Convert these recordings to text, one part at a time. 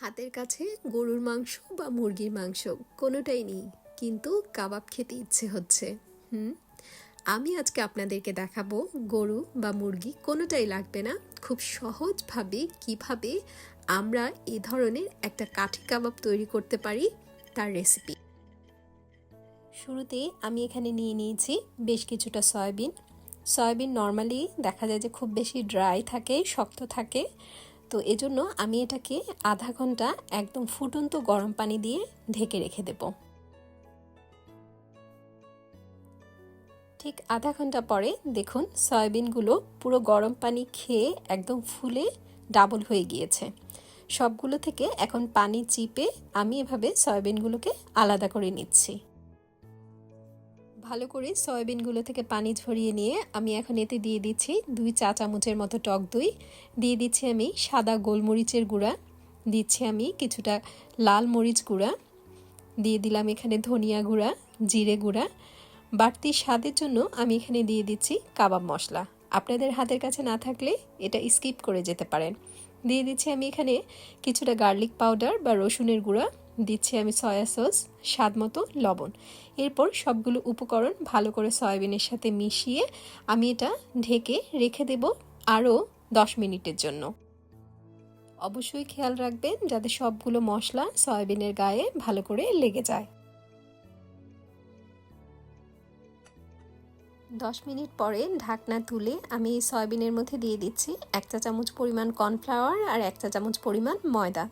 হাতের কাছে গরুর মাংস বা মুরগির মাংস, কোনোটাই নেই। কিন্তু কাবাব খেতে ইচ্ছে হচ্ছে। হুম? আমি আজকে আপনাদেরকে দেখাবো গরু বা মুরগি কোনোটাই লাগবে না। খুব সহজভাবে কীভাবে আমরা এ ধরনের একটা কাঠি কাবাব তৈরি করতে পারি তার রেসিপি শুরুতে আমি এখানে নিয়ে নিয়েছি বেশ কিছুটা সয়াবিন। সয়াবিন নর্মালি দেখা যায় যে খুব বেশি ড্রাই থাকে, শক্ত থাকে। তো এজন্য আমি এটাকে আধা ঘণ্টা একদম ফুটন্ত গরম পানি দিয়ে ঢেকে রেখে দেব। ঠিক আধা ঘণ্টা পরে দেখুন সয়াবিনগুলো পুরো গরম পানি খেয়ে একদম ফুলে ডাবল হয়ে গিয়েছে। সবগুলো থেকে এখন পানি চিপে আমি এভাবে সয়াবিনগুলোকে আলাদা করে নিচ্ছি। ভালো করে সয়াবিনগুলো থেকে পানি ঝরিয়ে নিয়ে আমি এখন এতে দিয়ে দিচ্ছি দুই চা চামচের মতো টক দই। দিয়ে দিচ্ছি আমি সাদা গোলমরিচের গুঁড়া। দিচ্ছি আমি কিছুটা লাল মরিচ গুঁড়া। দিয়ে দিলাম এখানে ধনিয়া গুঁড়া, জিরে গুঁড়া। বাড়তি স্বাদের জন্য আমি এখানে দিয়ে দিচ্ছি কাবাব মশলা। আপনাদের হাতের কাছে না থাকলে এটা স্কিপ করে যেতে পারেন। দিয়ে দিচ্ছি আমি এখানে কিছুটা গার্লিক পাউডার বা রসুনের গুঁড়া। দিচ্ছি আমি সয়া সস, স্বাদ মতো লবণ। এরপর সবগুলো উপকরণ ভালো করে সয়াবিনের সাথে মিশিয়ে আমি এটা ঢেকে রেখে দেব আরও দশ মিনিটের জন্য। অবশ্যই খেয়াল রাখবেন যাতে সবগুলো মশলা সয়াবিনের গায়ে ভালো করে লেগে যায়। দশ মিনিট পরে ঢাকনা তুলে আমি সয়াবিনের মধ্যে দিয়ে দিচ্ছি এক চা চামচ পরিমাণ কর্নফ্লাওয়ার আর এক চা চামচ পরিমাণ ময়দা।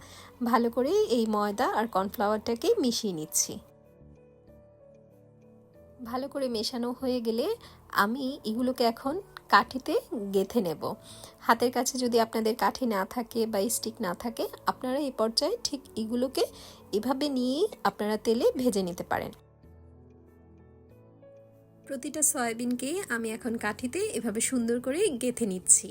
ভালো করে এই ময়দা আর কর্নফ্লাওয়ারটাকে মিশিয়ে নিচ্ছি। ভালো করে মেশানো হয়ে গেলে আমি এগুলোকে এখন কাঠিতে গেথে নেব। হাতের কাছে যদি আপনাদের কাঠি না থাকে বা স্টিক না থাকে, আপনারা এই পর্যায়ে ঠিক এগুলোকে এভাবে নিয়েই আপনারা তেলে ভেজে নিতে পারেন। প্রতিটা সয়াবিনকে আমি এখন কাঠিতে এভাবে সুন্দর করে গেথে নিচ্ছি।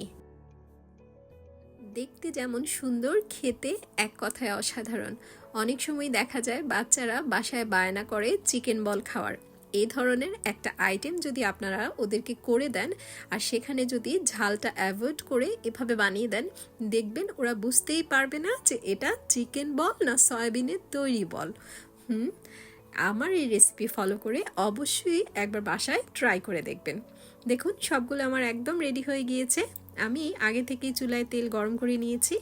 দেখতে যেমন সুন্দর, খেতে এক কথায় অসাধারণ। অনেক সময় দেখা যায় বাচ্চারা বাসায় বায়না করে চিকেন বল খাওয়ার। এই ধরনের একটা আইটেম যদি আপনারা ওদেরকে করে দেন আর সেখানে যদি ঝালটা অ্যাভয়েড করে এভাবে বানিয়ে দেন, দেখবেন ওরা বুঝতেই পারবে না যে এটা চিকেন বল না সয়াবিনের তৈরি বল। হুম? আমার এই রেসিপি ফলো করে অবশ্যই একবার বাসায় ট্রাই করে দেখবেন। দেখুন, সবগুলো আমার একদম রেডি হয়ে গিয়েছে। আমি আগে থেকেই চুলায় তেল গরম করে নিয়েছি।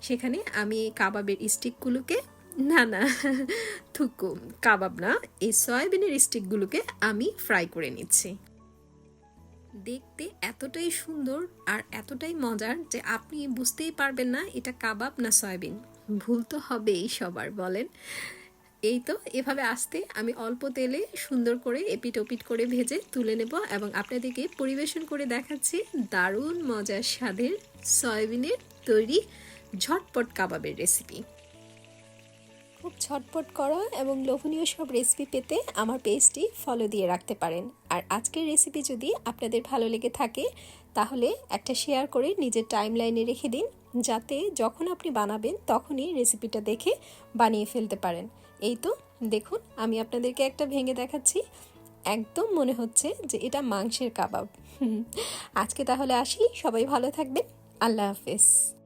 সেখানে আমি কাবাবের স্টিকগুলোকে না না, থুকু, কাবাব না, এই সয়াবিনের স্টিকগুলোকে আমি ফ্রাই করে নিচ্ছি। দেখতে এতটাই সুন্দর আর এতটাই মজার যে আপনি বুঝতেই পারবেন না এটা কাবাব না সয়াবিন। ভুল তো হবেই সবার, বলেন। এই তো, এভাবে আসতে আমি অল্প তেলে সুন্দর করে এপিট ওপিট করে ভেজে তুলে নেব এবং আপনাদেরকে পরিবেশন করে দেখাচ্ছি দারুণ মজার স্বাদের সয়াবিনের তৈরি ঝটপট কাবাবের রেসিপি খুব ছটপট করা এবং লোভনীয় সব রেসিপি পেতে আমার পেজটি ফলো দিয়ে রাখতে পারেন। আর আজকের রেসিপি যদি আপনাদের ভালো লেগে থাকে, তাহলে একটা শেয়ার করে নিজের টাইম লাইনে রেখে দিন, যাতে যখন আপনি বানাবেন তখনই রেসিপিটা দেখে বানিয়ে ফেলতে পারেন। এই তো, দেখুন, আমি আপনাদেরকে একটা ভেঙে দেখাচ্ছি। একদম মনে হচ্ছে যে এটা মাংসের কাবাব। আজকে তাহলে আসি, সবাই ভালো থাকবেন, আল্লাহ হাফেজ।